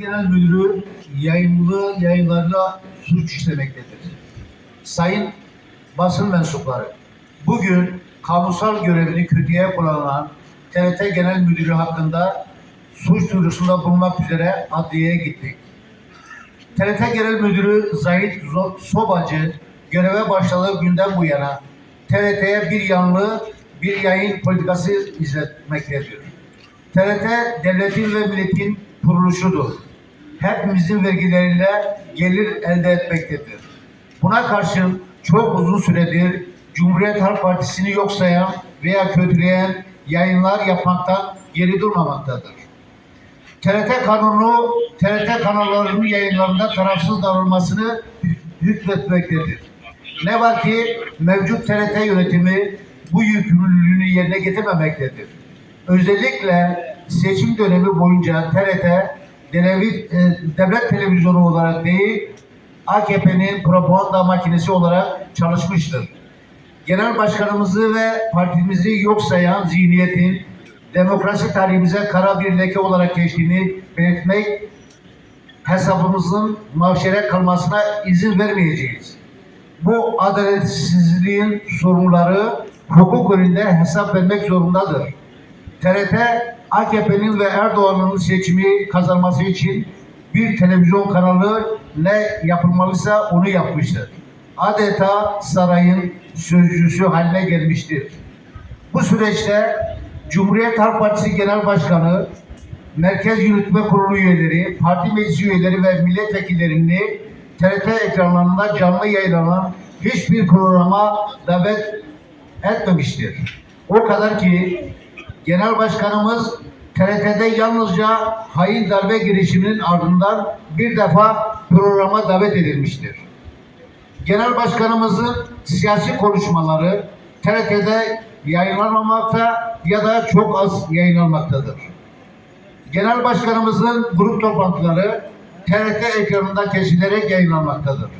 Genel Müdürü yayınlı yayınlarla suç işlemektedir. Sayın basın mensupları, bugün kamusal görevini kötüye kullanan TRT Genel Müdürü hakkında suç duyurusunda bulunmak üzere adliyeye gittik. TRT Genel Müdürü Zahit Sobacı göreve başladığı günden bu yana TRT'ye bir yanlı bir yayın politikası izletmektedir. TRT devletin ve milletin kuruluşudur. Hepimizin vergileriyle gelir elde etmektedir. Buna karşın çok uzun süredir Cumhuriyet Halk Partisi'ni yok sayan veya kötüleyen yayınlar yapmaktan geri durmamaktadır. TRT kanunu, TRT kanallarının yayınlarında tarafsız davranmasını hükmetmektedir. Ne var ki mevcut TRT yönetimi bu yükümlülüğünü yerine getirmemektedir. Özellikle seçim dönemi boyunca TRT e, devlet televizyonu olarak değil, AKP'nin propaganda makinesi olarak çalışmıştır. Genel başkanımızı ve partimizi yok sayan zihniyetin demokrasi tarihimize kara bir leke olarak geçtiğini belirtmek hesabımızın mahşere kalmasına izin vermeyeceğiz. Bu adaletsizliğin sorunları hukuk önünde hesap vermek zorundadır. TRT AKP'nin ve Erdoğan'ın seçimi kazanması için bir televizyon kanalı ne yapılmalıysa onu yapmıştır. Adeta sarayın sözcüsü haline gelmiştir. Bu süreçte Cumhuriyet Halk Partisi Genel Başkanı, Merkez Yürütme Kurulu üyeleri, parti meclis üyeleri ve milletvekillerini TRT ekranlarında canlı yayınlanan hiçbir programa davet etmemiştir. O kadar ki Genel Başkanımız TRT'de yalnızca hain darbe girişiminin ardından bir defa programa davet edilmiştir. Genel Başkanımızın siyasi konuşmaları TRT'de yayınlanmamakta ya da çok az yayınlanmaktadır. Genel Başkanımızın grup toplantıları TRT ekranında kesilerek yayınlanmaktadır.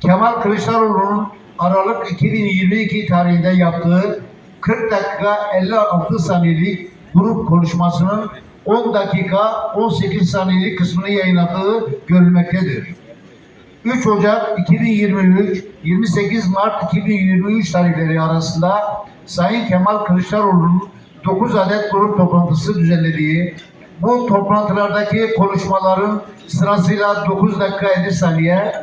Kemal Kılıçdaroğlu'nun Aralık 2022 tarihinde yaptığı 40 dakika 56 saniyelik grup konuşmasının 10 dakika 18 saniyelik kısmını yayınladığı görülmektedir. 3 Ocak 2023, 28 Mart 2023 tarihleri arasında Sayın Kemal Kılıçdaroğlu'nun 9 adet grup toplantısı düzenlediği, bu toplantılardaki konuşmaların sırasıyla 9 dakika 50 saniye,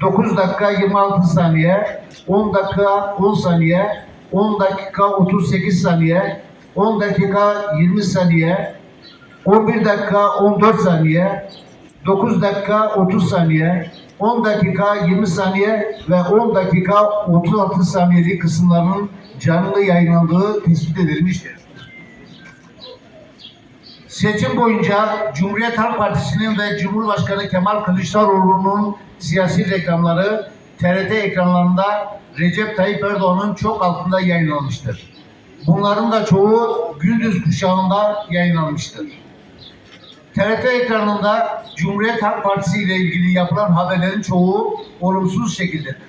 9 dakika 26 saniye, 10 dakika 10 saniye, 10 dakika 38 saniye, 10 dakika 20 saniye, 11 dakika 14 saniye, 9 dakika 30 saniye, 10 dakika 20 saniye ve 10 dakika 36 saniyelik kısımların canlı yayınlandığı tespit edilmiştir. Seçim boyunca Cumhuriyet Halk Partisi'nin ve Cumhurbaşkanı Kemal Kılıçdaroğlu'nun siyasi reklamları TRT ekranlarında Recep Tayyip Erdoğan'ın çok altında yayınlanmıştır. Bunların da çoğu gündüz kuşağında yayınlanmıştır. TRT ekranında Cumhuriyet Halk Partisi ile ilgili yapılan haberlerin çoğu olumsuz şekildedir.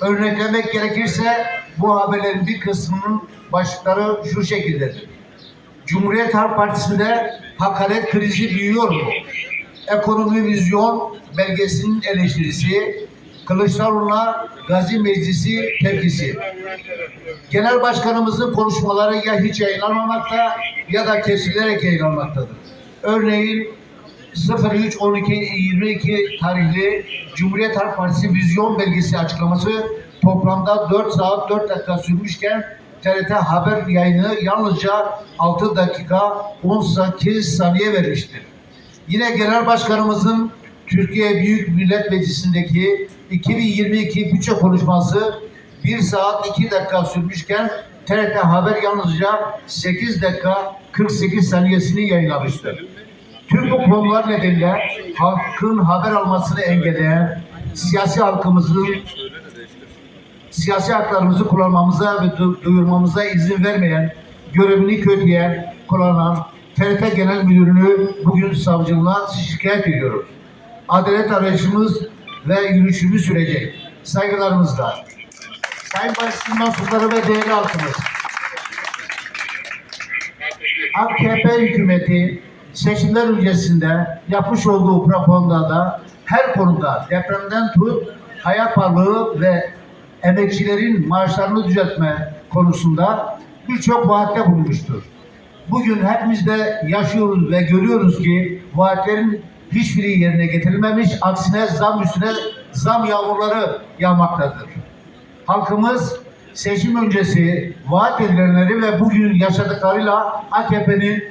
Örneklemek gerekirse bu haberlerin bir kısmının başlıkları şu şekildedir. Cumhuriyet Halk Partisi'nde hakaret krizi büyüyor mu? Ekonomi vizyon belgesinin eleştirisi, Kılıçdaroğlu'na Gazi Meclisi tepkisi. Genel Başkanımızın konuşmaları ya hiç yayınlanmamakta ya da kesilerek yayınlanmaktadır. Örneğin 03-12-22 tarihli Cumhuriyet Halk Partisi vizyon belgesi açıklaması toplamda 4 saat 4 dakika sürmüşken TRT haber yayını yalnızca 6 dakika 18 saniye vermiştir. Yine Genel Başkanımızın Türkiye Büyük Millet Meclisi'ndeki 2022 bütçe konuşması 1 saat 2 dakika sürmüşken TRT Haber yalnızca 8 dakika 48 saniyesini yayınlamıştır. Tüm bu konular nedeniyle halkın haber almasını engelleyen, siyasi halkımızın siyasi haklarımızı kullanmamıza ve du- duyurmamıza izin vermeyen, görevini kötüleyen, kullanan TRT Genel Müdürünü bugün savcılığına şikayet ediyoruz. Adalet arayışımız ve yürüyüşümüz sürecek. Saygılarımızla. Sayın Başkanım mensupları ve değerli halkımız. AKP hükümeti seçimler öncesinde yapmış olduğu propagandada her konuda depremden tut hayat pahalılığı ve emekçilerin maaşlarını düzeltme konusunda birçok vaatte bulunmuştur. Bugün hepimiz de yaşıyoruz ve görüyoruz ki vaatlerin hiçbiri yerine getirilmemiş, aksine zam üstüne zam yağmurları yağmaktadır. Halkımız seçim öncesi vaat edilenleri ve bugün yaşadıklarıyla AKP'nin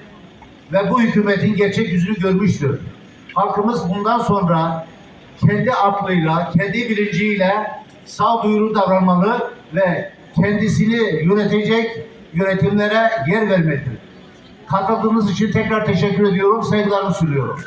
ve bu hükümetin gerçek yüzünü görmüştür. Halkımız bundan sonra kendi aklıyla, kendi bilinciyle sağduyulu davranmalı ve kendisini yönetecek yönetimlere yer vermelidir. Katıldığınız için tekrar teşekkür ediyorum, saygılarımı sunuyorum.